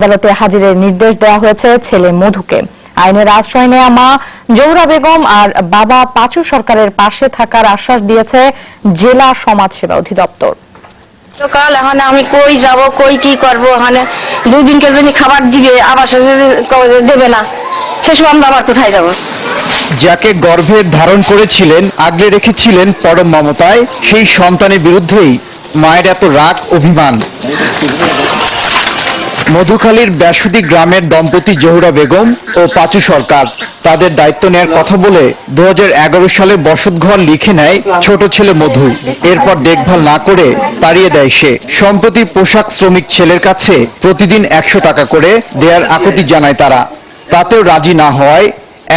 আদালতে হাজিরের নির্দেশ দেওয়া হয়েছে ছেলে মধুকে। আইনের আশ্রয় নেওয়া মা জৌরা বেগম আর বাবা পাঁচু সরকারের পাশে থাকার আশ্বাস দিয়েছে জেলা সমাজসেবা অধিদপ্তর। সকাল এখন আমি কই যাব কই কি করব ওখানে দুই দিনকে যদি খাবার দিবে আবার দেবে না সেসব আমরা আবার কোথায় যাব? যাকে গর্ভে ধারণ করেছিলেন আগলে রেখেছিলেন পরম মমতায় সেই সন্তানের বিরুদ্ধেই মায়ের এত রাগ অভিমান। মধুখালীর ব্যাসুদি গ্রামের দম্পতি জহুরা বেগম ও পাচু সরকার তাদের দায়িত্ব নেয়ার কথা বলে দু হাজার এগারো সালে বসতঘর লিখে নেয় ছোট ছেলে মধু। এরপর দেখভাল না করে তাড়িয়ে দেয় সে। সম্প্রতি পোশাক শ্রমিক ছেলের কাছে প্রতিদিন একশো টাকা করে দেয়ার আকুতি জানায় তারা। তাতেও রাজি না হওয়ায়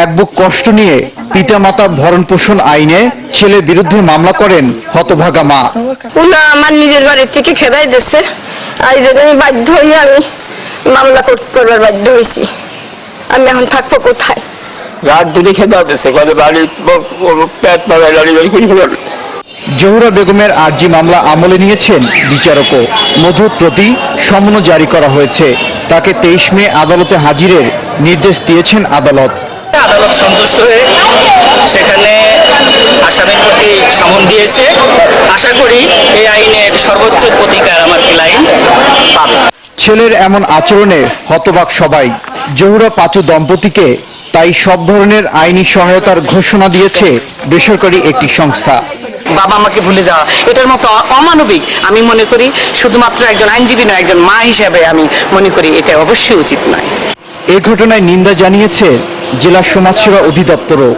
এক বুক কষ্ট নিয়ে পিতামাতা ভরণ পোষণ আইনে ছেলের বিরুদ্ধে মামলা করেন হতভাগা মা। আমার নিজের বাড়ির থেকে খেদাই দিচ্ছে এই আমি বাধ্য হয়ে আমি মামলা করবার বাধ্য হয়েছি। আমি এখন থাকব কোথায়? রাত দিনে খেতে হতেছে কত বাড়ি পেট পাবে করে ফেলার জহুরা বেগমের আর্জি মামলা আমলে নিয়েছেন বিচারকও। মধুর প্রতি সমন জারি করা হয়েছে। তাকে তেইশ মে আদালতে হাজিরের নির্দেশ দিয়েছেন আদালত। আদালত সন্তুষ্ট হয়ে সেখানে আসামির প্রতি সমন দিয়েছে। আশা করি এই আইনের সর্বোচ্চ প্রতিকার আমার ক্লায়েন্ট পাবে। ছেলের এমন আচরণে হতবাক সবাই। জহুরা পাচু দম্পতিকে তাই সব ধরনের আইনি সহায়তার ঘোষণা দিয়েছে বেসরকারি একটি সংস্থা। বাবা আমাকে ভুলে যাওয়া। এটার মতো অমানবিক। আমি মনে করি শুধুমাত্র একজন আইনজীবী নয় একজন মা হিসেবে আমি মনে করি এটা অবশ্যই উচিত নয়। এ ঘটনায় নিন্দা জানিয়েছে জেলা সমাজসেবা অধিদপ্তরও।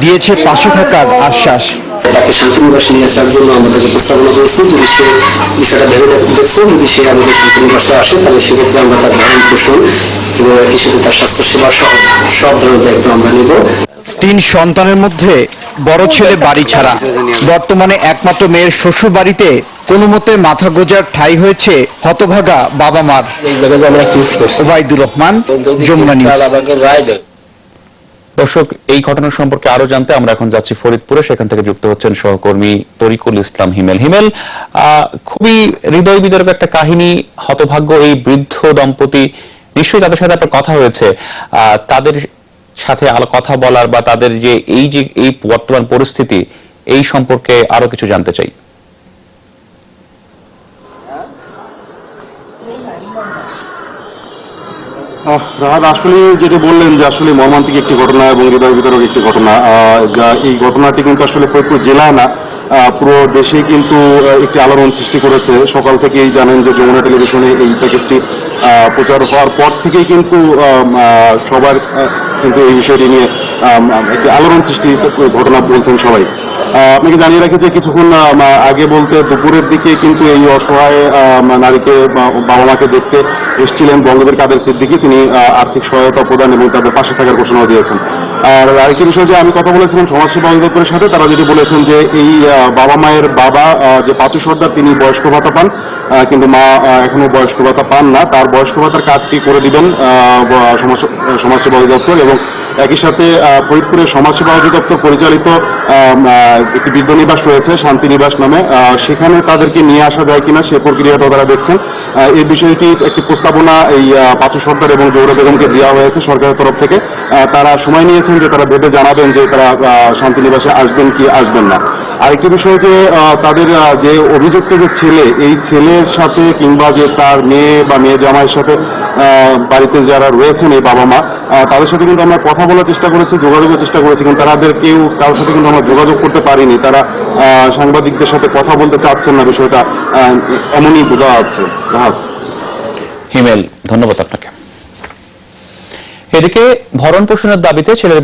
দিয়েছে পাশে থাকার আশ্বাস। তাকে শান্তিনিবাসে নিয়ে আসার জন্য আমাদেরকে প্রস্তাবনা করেছি। যদি সে বিষয়টা ভেবে দেখছে যদি সে আমাদের শান্তিনিবাসে আসে তাহলে সেক্ষেত্রে আমরা তার ভরণ পোষণ এবং একই সাথে তার স্বাস্থ্যসেবা সহ সব ধরনের দায়িত্ব আমরা নেব। তিন সন্তানের মধ্যে বড় ছেলে বাড়ি ছাড়া। বর্তমানে একমাত্র মেয়ের শ্বশুর বাড়িতে কোনো মতে মাথা গোজার ঠাই হয়েছে হতভাগা বাবা মার আমরা ওবায়দুর রহমান যমুনা নিউজ দর্শক এই ঘটনা সম্পর্কে আরও জানতে আমরা এখন যাচ্ছি ফরিদপুরে। সেখান থেকে যুক্ত হচ্ছেন সহকর্মী তরিকুল ইসলাম হিমেল। হিমেল খুবই হৃদয় বিদারক একটা কাহিনী হতভাগ্য এই বৃদ্ধ দম্পতি। নিশ্চয়ই তাদের সাথে আপনার কথা হয়েছে। তাদের সাথে আলো কথা বলার বা তাদের যে এই যে এই বর্তমান পরিস্থিতি এই সম্পর্কে আরও কিছু জানতে চাই। আহ, রাহাত, আসলে যেটা বললেন যে আসলে মর্মান্তিক একটি ঘটনা এবং হৃদয় বিতরক একটি ঘটনা এই ঘটনাটি কিন্তু আসলে ফরিদপুর জেলায় না পুরো দেশে কিন্তু একটি আলোড়ন সৃষ্টি করেছে। সকাল থেকেই জানেন যে যমুনা টেলিভিশনে এই প্যাকেজটি প্রচার হওয়ার পর থেকেই কিন্তু সবার কিন্তু এই বিষয়টি নিয়ে একটি আলোড়ন সৃষ্টি ঘটনা বলছেন সবাই। আপনাকে জানিয়ে রাখি যে কিছুক্ষণ আগে বলতে দুপুরের দিকে কিন্তু এই অসহায় নারীকে বাবা মাকে দেখতে এসেছিলেন বঙ্গবীর কাদের সিদ্দিকি। তিনি আর্থিক সহায়তা প্রদান এবং তাদের পাশে থাকার ঘোষণা দিয়েছেন। আর আরেকটি বিষয় যে আমি কথা বলেছিলাম সমাজসেবা অধিদপ্তরের সাথে, তারা যেটি বলেছেন যে এই বাবা মায়ের বাবা যে পাঁচু সর্দার, তিনি বয়স্ক ভাতা পান কিন্তু মা এখনও বয়স্ক ভাতা পান না। তার বয়স্ক ভাতার কার্ডটি করে দিবেন সমাজসেবা অধিদপ্তর এবং একই সাথে ফরিদপুরের সমাজসেবা অধিদপ্তর পরিচালিত একটি বৃদ্ধ নিবাস রয়েছে, শান্তি নিবাস নামে। সেখানে তাদেরকে নিয়ে আসা যায় কিনা সে প্রক্রিয়াটা তারা দেখছেন। এই বিষয়টি একটি প্রস্তাবনা এই পাঁচু সরকার এবং জৌরা বেগমকে দেওয়া হয়েছে সরকারের তরফ থেকে। তারা সময় নিয়েছেন যে তারা ভেবে জানাবেন যে তারা শান্তি নিবাসে আসবেন কি আসবেন না। আরেকটি বিষয় যে তাদের যে অভিযুক্ত যে ছেলে, এই ছেলের সাথে কিংবা যে তার মেয়ে বা মেয়ে জামাইয়ের সাথে বাড়িতে যারা রয়েছেন এই বাবা মা তাদের সাথে কিন্তু আমরা কথা বলার চেষ্টা করেছি, যোগাযোগের চেষ্টা করেছি, কিন্তু তাদের কেউ কারোর সাথে কিন্তু আমরা যোগাযোগ করতে পারিনি। তারা সাংবাদিকদের সাথে কথা বলতে চাচ্ছেন না, বিষয়টা এমনই বোঝা যাচ্ছে। হিমেল, ধন্যবাদ আপনাকে। এদিকে ভরণ পোষণের দাবিতে ছেলের